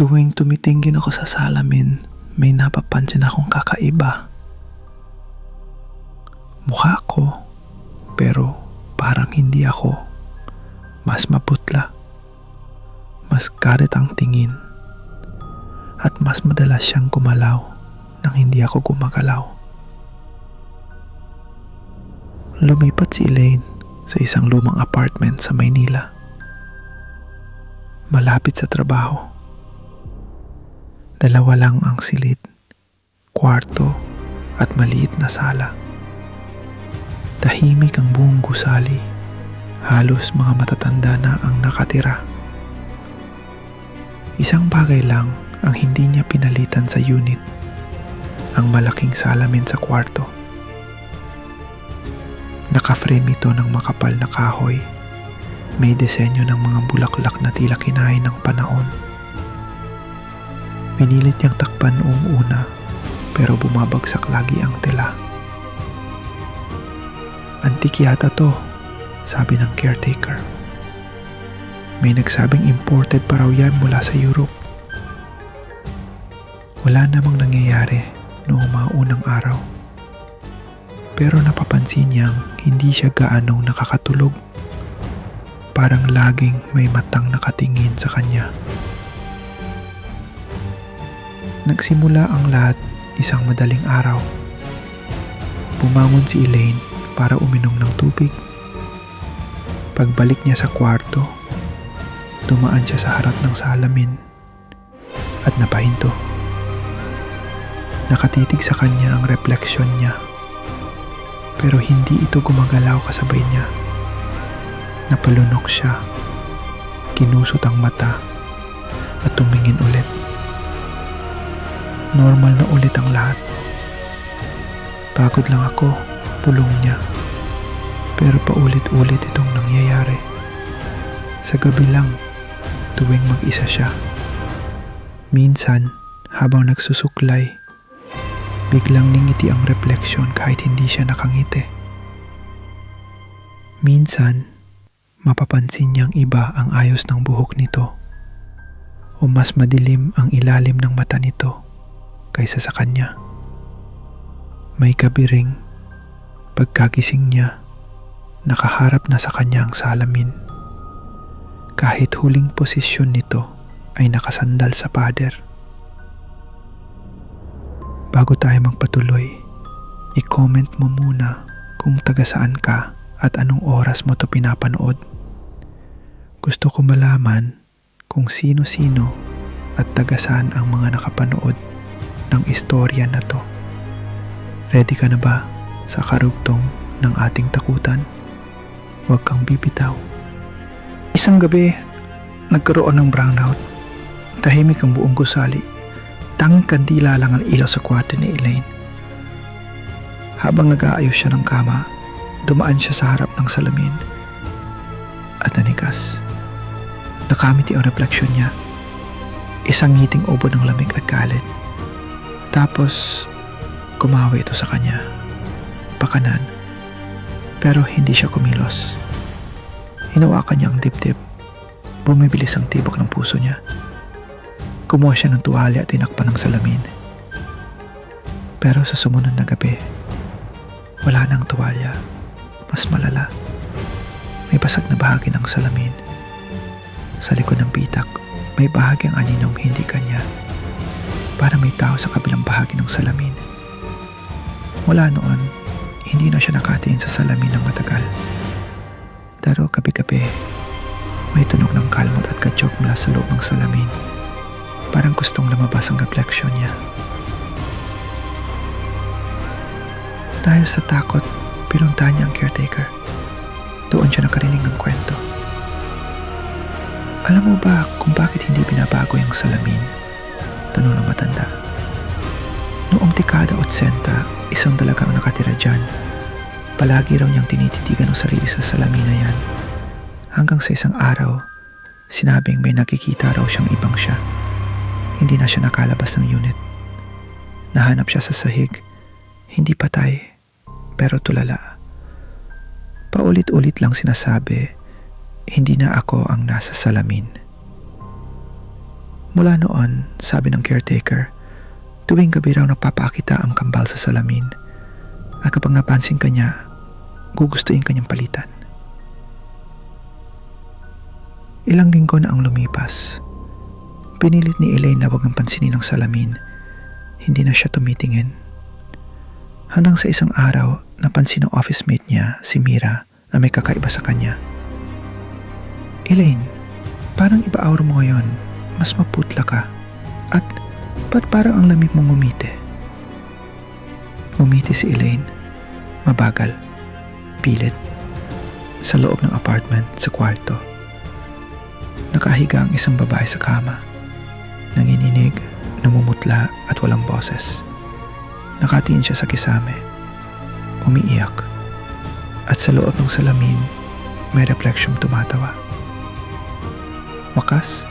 Tuwing tumitingin ako sa salamin, may napapansin akong kakaiba. Mukha ko, pero parang hindi ako. Mas maputla, mas karet ang tingin, at mas madalas siyang gumalaw nang hindi ako gumagalaw. Lumipat si Elaine sa isang lumang apartment sa Maynila. Malapit sa trabaho. Dalawa lang ang silid, kwarto at maliit na sala. Tahimik ang buong gusali. Halos mga matatanda na ang nakatira. Isang bagay lang ang hindi niya pinalitan sa unit. Ang malaking salamin sa kwarto. Nakaframe ito ng makapal na kahoy. May disenyo ng mga bulaklak na tila kinain ng panahon. Pinilit niyang takpan noong una pero bumabagsak lagi ang tela. Antik yata to, sabi ng caretaker. May nagsabing imported pa raw yan mula sa Europe. Wala namang nangyayari noong mga unang araw. Pero napapansin niyang hindi siya gaanong nakakatulog. Parang laging may matang nakatingin sa kanya. Nagsimula ang lahat isang madaling araw. Bumangon si Elaine para uminom ng tubig. Pagbalik niya sa kwarto, dumaan siya sa harap ng salamin at napahinto. Nakatitig sa kanya ang refleksyon niya pero hindi ito gumagalaw kasabay niya. Napalunok siya, kinusot ang mata at tumingin ulit. Normal na ulit ang lahat. Pagod lang ako, pulong niya. Pero paulit-ulit itong nangyayari. Sa gabi lang, tuwing mag-isa siya. Minsan, habang nagsusuklay, biglang ningiti ang refleksyon kahit hindi siya nakangiti. Minsan, mapapansin niyang iba ang ayos ng buhok nito o mas madilim ang ilalim ng mata nito kaysa sa kanya. May kabiring, pagkagising niya, nakaharap na sa kanya ang salamin. Kahit huling posisyon nito ay nakasandal sa pader. Bago tayo magpatuloy, i-comment mo muna kung taga saan ka at anong oras mo to pinapanood. Gusto ko malaman kung sino-sino at taga saan ang mga nakapanood ng istorya na to. Ready ka na ba sa karugtong ng ating takutan? Huwag kang bibitaw. Isang gabi, nagkaroon ng brownout. Tahimik ang buong gusali. Tanging kandila lang ang ilaw sa kwarto ni Elaine. Habang nag-aayos siya ng kama, dumaan siya sa harap ng salamin. At nanigas. Nakamiti ang refleksyon niya. Isang ngiting ubo ng lamig at galit. Tapos, kumawi ito sa kanya. Pakanan. Pero hindi siya kumilos. Hinawakan niya ang dibdib. Bumibilis ang tibok ng puso niya. Kumuha siya ng tuwalya at tinakpan ng salamin. Pero sa sumunod na gabi, wala nang tuwalya. Mas malala. May basag na bahagi ng salamin. Sa likod ng pitak, may bahagi ang aninong hindi kanya para may tao sa kabilang bahagi ng salamin. Mula noon, hindi na siya nakatingin sa salamin ng matagal. Pero gabi-gabi, may tunog ng kalmot at kadyok mula sa loob ng salamin. Parang gustong lumabas ang refleksyon niya. Dahil sa takot, pinuntahan niya ang caretaker. Doon siya nakarinig ng kwento. Alam mo ba kung bakit hindi binabago yung salamin? Tanong ng matanda. Noong dekada 80, isang dalaga ang nakatira dyan. Palagi raw niyang tinititigan ang sarili sa salamin na yan. Hanggang sa isang araw, sinabing may nakikita raw siyang ibang siya. Hindi na siya nakalabas ng unit. Nahanap siya sa sahig. Hindi patay, pero tulala. Paulit-ulit lang sinasabi, hindi na ako ang nasa salamin. Mula noon, sabi ng caretaker, tuwing gabi raw napapakita ang kambal sa salamin at kapag napansin ka niya, gugustuhin kanyang palitan. Ilang linggo na ang lumipas. Pinilit ni Elaine na wag ang pansinin ng salamin. Hindi na siya tumitingin. Hanggang sa isang araw, napansin ng office mate niya, si Mira, na may kakaiba sa kanya. Elaine, parang iba aura mo ngayon. Mas maputla ka. At ba't parang ang lamig mong ngumiti? Ngumiti si Elaine. Mabagal. Pilit. Sa loob ng apartment, sa kwarto. Nakahiga ang isang babae sa kama. Nanginginig, namumutla at walang boses. Nakatiin siya sa kisame. Umiiyak. At sa loob ng salamin, may refleksyong tumatawa. Wakas?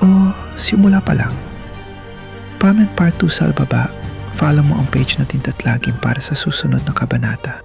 O simula pa lang? Comment part 2 sa baba, follow mo ang page na Tintat Lagim para sa susunod na kabanata.